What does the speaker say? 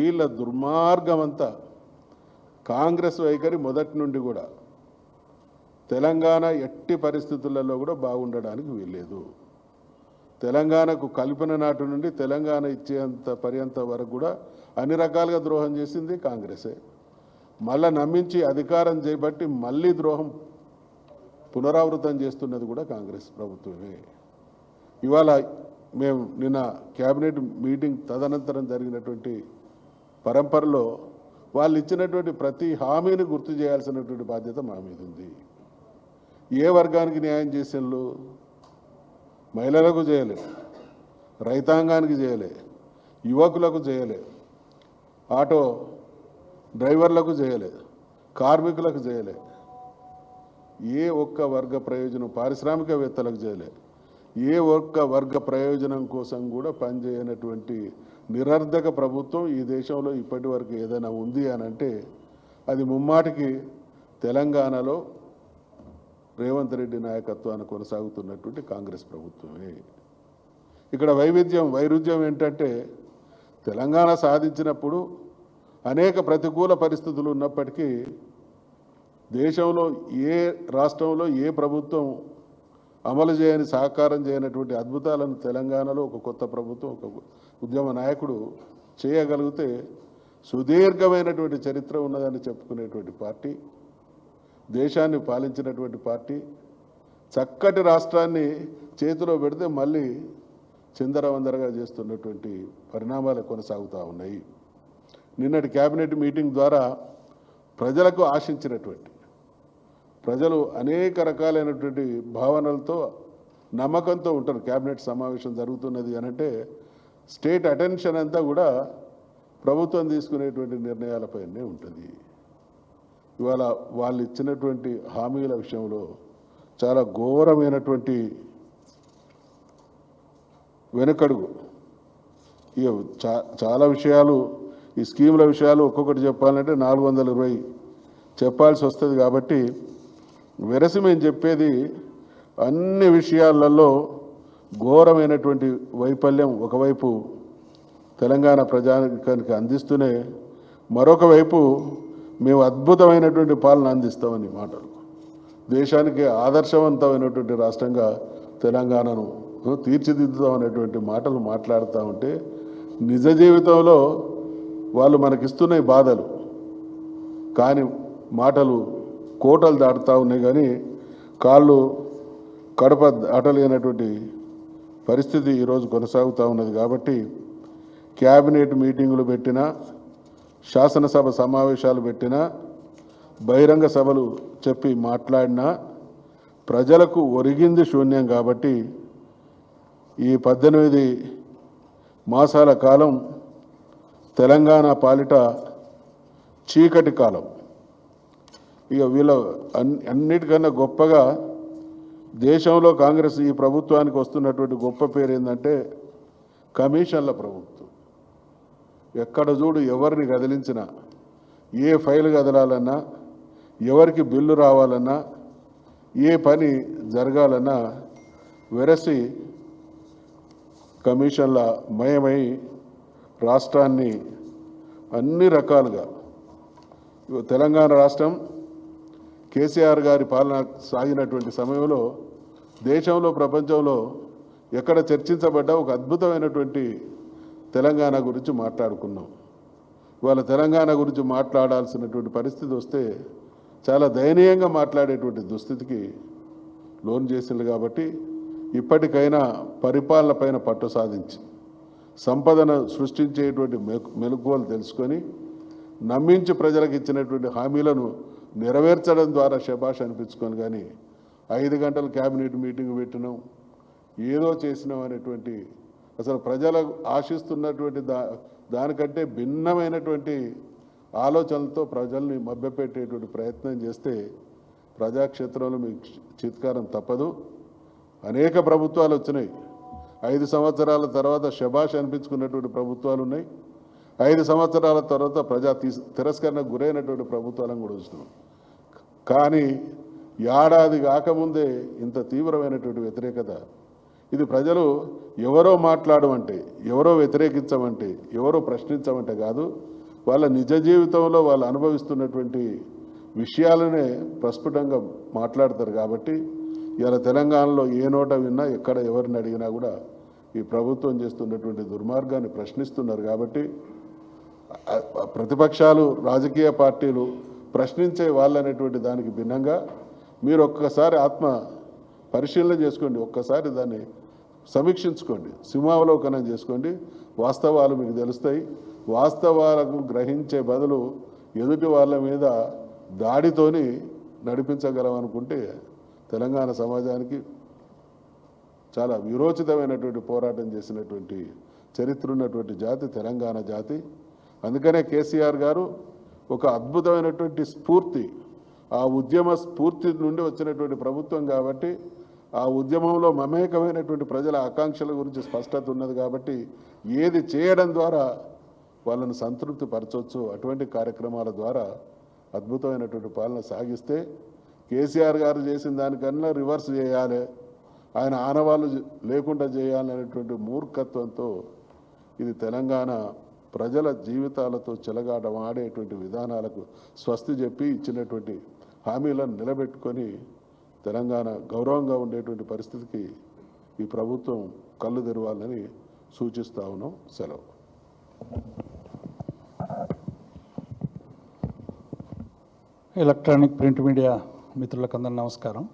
వీళ్ళ దుర్మార్గం అంతా కాంగ్రెస్ వైఖరి మొదటి నుండి కూడా తెలంగాణ ఎట్టి పరిస్థితులలో కూడా బాగుండడానికి వీల్లేదు. తెలంగాణకు కల్పన నాటి నుండి తెలంగాణ ఇచ్చేంత పర్యంత వరకు కూడా అన్ని రకాలుగా ద్రోహం చేసింది కాంగ్రెసే. మళ్ళా నమ్మించి అధికారం చేపట్టి మళ్ళీ ద్రోహం పునరావృతం చేస్తున్నది కూడా కాంగ్రెస్ ప్రభుత్వమే. ఇవాళ మేము నిన్న క్యాబినెట్ మీటింగ్ తదనంతరం జరిగినటువంటి పరంపరలో వాళ్ళు ఇచ్చినటువంటి ప్రతి హామీని గుర్తు చేయాల్సినటువంటి బాధ్యత మా మీద ఉంది. ఏ వర్గానికి న్యాయం చేసినలు? మహిళలకు చేయలే. రైతాంగానికి చేయలే. యువకులకు చేయలే. ఆటో డ్రైవర్లకు చేయలే. కార్మికులకు చేయలే. ఏ ఒక్క వర్గ ప్రయోజనం పారిశ్రామికవేత్తలకు చేయలే. ఏ ఒక్క వర్గ ప్రయోజనం కోసం కూడా పనిచేయనటువంటి నిరర్ధక ప్రభుత్వం ఈ దేశంలో ఇప్పటి వరకు ఏదైనా ఉంది అని అంటే అది ముమ్మాటికి తెలంగాణలో రేవంత్ రెడ్డి నాయకత్వాన్ని కొనసాగుతున్నటువంటి కాంగ్రెస్ ప్రభుత్వమే. ఇక్కడ వైవిధ్యం వైరుధ్యం ఏంటంటే తెలంగాణ సాధించినప్పుడు అనేక ప్రతికూల పరిస్థితులు ఉన్నప్పటికీ దేశంలో ఏ రాష్ట్రంలో ఏ ప్రభుత్వం అమలు చేయని సహకారం చేయనటువంటి అద్భుతాలను తెలంగాణలో ఒక కొత్త ప్రభుత్వం ఒక ఉద్యమ నాయకుడు చేయగలిగితే సుదీర్ఘమైనటువంటి చరిత్ర ఉన్నదని చెప్పుకునేటువంటి పార్టీ దేశాన్ని పాలించినటువంటి పార్టీ చక్కటి రాష్ట్రాన్ని చేతిలో పెడితే మళ్ళీ చిందరవందరగా చేస్తున్నటువంటి పరిణామాలు కొనసాగుతూ ఉన్నాయి. నిన్నటి కేబినెట్ మీటింగ్ ద్వారా ప్రజలకు ఆశించినటువంటి ప్రజలు అనేక రకాలైనటువంటి భావనలతో నమ్మకంతో ఉంటారు. క్యాబినెట్ సమావేశం జరుగుతున్నది అనంటే స్టేట్ అటెన్షన్ అంతా కూడా ప్రభుత్వం తీసుకునేటువంటి నిర్ణయాలపైనే ఉంటుంది. ఇవాళ వాళ్ళు ఇచ్చినటువంటి హామీల విషయంలో చాలా ఘోరమైనటువంటి వెనుకడుగు. ఇక చా చాలా విషయాలు ఈ స్కీముల విషయాలు ఒక్కొక్కటి చెప్పాలంటే నాలుగు వందల ఇరవై చెప్పాల్సి వస్తుంది కాబట్టి వెరసి మేము చెప్పేది అన్ని విషయాలలో ఘోరమైనటువంటి వైఫల్యం ఒకవైపు తెలంగాణ ప్రజానికానికి అందిస్తూనే మరొక వైపు మేము అద్భుతమైనటువంటి పాలన అందిస్తామని మాటలు. దేశానికి ఆదర్శవంతమైనటువంటి రాష్ట్రంగా తెలంగాణను తీర్చిదిద్దుతామనేటువంటి మాటలు మాట్లాడుతూ ఉంటే నిజ జీవితంలో వాళ్ళు మనకిస్తున్నాయి బాధలు. కానీ మాటలు కోటలు దాటుతూ ఉన్నాయి కానీ కాళ్ళు కడప దాటలేనటువంటి పరిస్థితి ఈరోజు కొనసాగుతూ ఉన్నది కాబట్టి క్యాబినెట్ మీటింగులు పెట్టినా శాసనసభ సమావేశాలు పెట్టినా బహిరంగ సభలు చెప్పి మాట్లాడినా ప్రజలకు ఒరిగింది శూన్యం కాబట్టి ఈ పద్దెనిమిది మాసాల కాలం తెలంగాణ పాలిట చీకటి కాలం. ఇక వీళ్ళ అన్ అన్నిటికన్నా గొప్పగా దేశంలో కాంగ్రెస్ ఈ ప్రభుత్వానికి వస్తున్నటువంటి గొప్ప పేరు ఏంటంటే కమిషన్ల ప్రభుత్వం. ఎక్కడ చూడు ఎవరిని కదిలించినా ఏ ఫైల్ కదలాలన్నా ఎవరికి బిల్లు రావాలన్నా ఏ పని జరగాలన్నా వెరసి కమిషన్ల మయమై రాష్ట్రాన్ని అన్ని రకాలుగా తెలంగాణ రాష్ట్రం కేసీఆర్ గారి పాలన సాగినటువంటి సమయంలో దేశంలో ప్రపంచంలో ఎక్కడ చర్చించబడ్డ ఒక అద్భుతమైనటువంటి తెలంగాణ గురించి మాట్లాడుకున్నాం. ఇవాళ తెలంగాణ గురించి మాట్లాడాల్సినటువంటి పరిస్థితి వస్తే చాలా దయనీయంగా మాట్లాడేటువంటి దుస్థితికి లోన్ చేసింది కాబట్టి ఇప్పటికైనా పరిపాలన పైన పట్టు సాధించి సంపదను సృష్టించేటువంటి మె- మెలకువలు తెలుసుకొని నమ్మించి ప్రజలకు ఇచ్చినటువంటి హామీలను నెరవేర్చడం ద్వారా శభాష్ అనిపించుకొని కానీ ఐదు గంటల క్యాబినెట్ మీటింగ్ పెట్టినాం. ఏదో చేసినాం అనేటువంటి అసలు ప్రజలు ఆశిస్తున్నటువంటి దా దానికంటే భిన్నమైనటువంటి ఆలోచనలతో ప్రజల్ని మభ్యపెట్టేటువంటి ప్రయత్నం చేస్తే ప్రజాక్షేత్రంలో మీకు చిత్కారం తప్పదు. అనేక ప్రభుత్వాలు వచ్చినాయి. ఐదు సంవత్సరాల తర్వాత శభాష్ అనిపించుకున్నటువంటి ప్రభుత్వాలు ఉన్నాయి. ఐదు సంవత్సరాల తర్వాత ప్రజా తీస్ తిరస్కరణకు గురైనటువంటి ప్రభుత్వాలను కూడా చూసినాం కానీ ఏడాది కాకముందే ఇంత తీవ్రమైనటువంటి వ్యతిరేకత. ఇది ప్రజలు ఎవరో మాట్లాడమంటే ఎవరో వ్యతిరేకించమంటే ఎవరో ప్రశ్నించమంటే కాదు వాళ్ళ నిజ జీవితంలో వాళ్ళు అనుభవిస్తున్నటువంటి విషయాలనే ప్రస్ఫుటంగా మాట్లాడతారు కాబట్టి ఇలా తెలంగాణలో ఏ నోట విన్నా ఎక్కడ ఎవరిని అడిగినా కూడా ఈ ప్రభుత్వం చేస్తున్నటువంటి దుర్మార్గాన్ని ప్రశ్నిస్తున్నారు కాబట్టి ప్రతిపక్షాలు రాజకీయ పార్టీలు ప్రశ్నించే వాళ్ళనేటువంటి దానికి భిన్నంగా మీరు ఒక్కసారి ఆత్మ పరిశీలన చేసుకోండి ఒక్కసారి దాన్ని సమీక్షించుకోండి సింహావలోకనం చేసుకోండి. వాస్తవాలు మీకు తెలుస్తాయి. వాస్తవాలకు గ్రహించే బదులు ఎదుటి వాళ్ళ మీద దాడితోని నడిపించగలం అనుకుంటే తెలంగాణ సమాజానికి చాలా విరోచితమైనటువంటి పోరాటం చేసినటువంటి చరిత్ర ఉన్నటువంటి జాతి తెలంగాణ జాతి. అందుకనే కేసీఆర్ గారు ఒక అద్భుతమైనటువంటి స్ఫూర్తి ఆ ఉద్యమ స్ఫూర్తి నుండి వచ్చినటువంటి ప్రభుత్వం కాబట్టి ఆ ఉద్యమంలో మమేకమైనటువంటి ప్రజల ఆకాంక్షల గురించి స్పష్టత ఉన్నది కాబట్టి ఏది చేయడం ద్వారా వాళ్ళని సంతృప్తి పరచవచ్చు అటువంటి కార్యక్రమాల ద్వారా అద్భుతమైనటువంటి పాలన సాగిస్తే కేసీఆర్ గారు చేసిన దానికన్నా రివర్స్ చేయాలి ఆయన ఆనవాళ్ళు లేకుండా చేయాలనేటువంటి మూర్ఖత్వంతో ఇది తెలంగాణ ప్రజల జీవితాలతో చెలగాటం ఆడేటువంటి విధానాలకు స్వస్తి చెప్పి ఇచ్చినటువంటి హామీలను నిలబెట్టుకొని తెలంగాణ గౌరవంగా ఉండేటువంటి పరిస్థితికి ఈ ప్రభుత్వం కళ్ళు తెరవాలని సూచిస్తా ఉన్నాం. సెలవు. ఎలక్ట్రానిక్ ప్రింట్ మీడియా మిత్రులకు అందరూ నమస్కారం.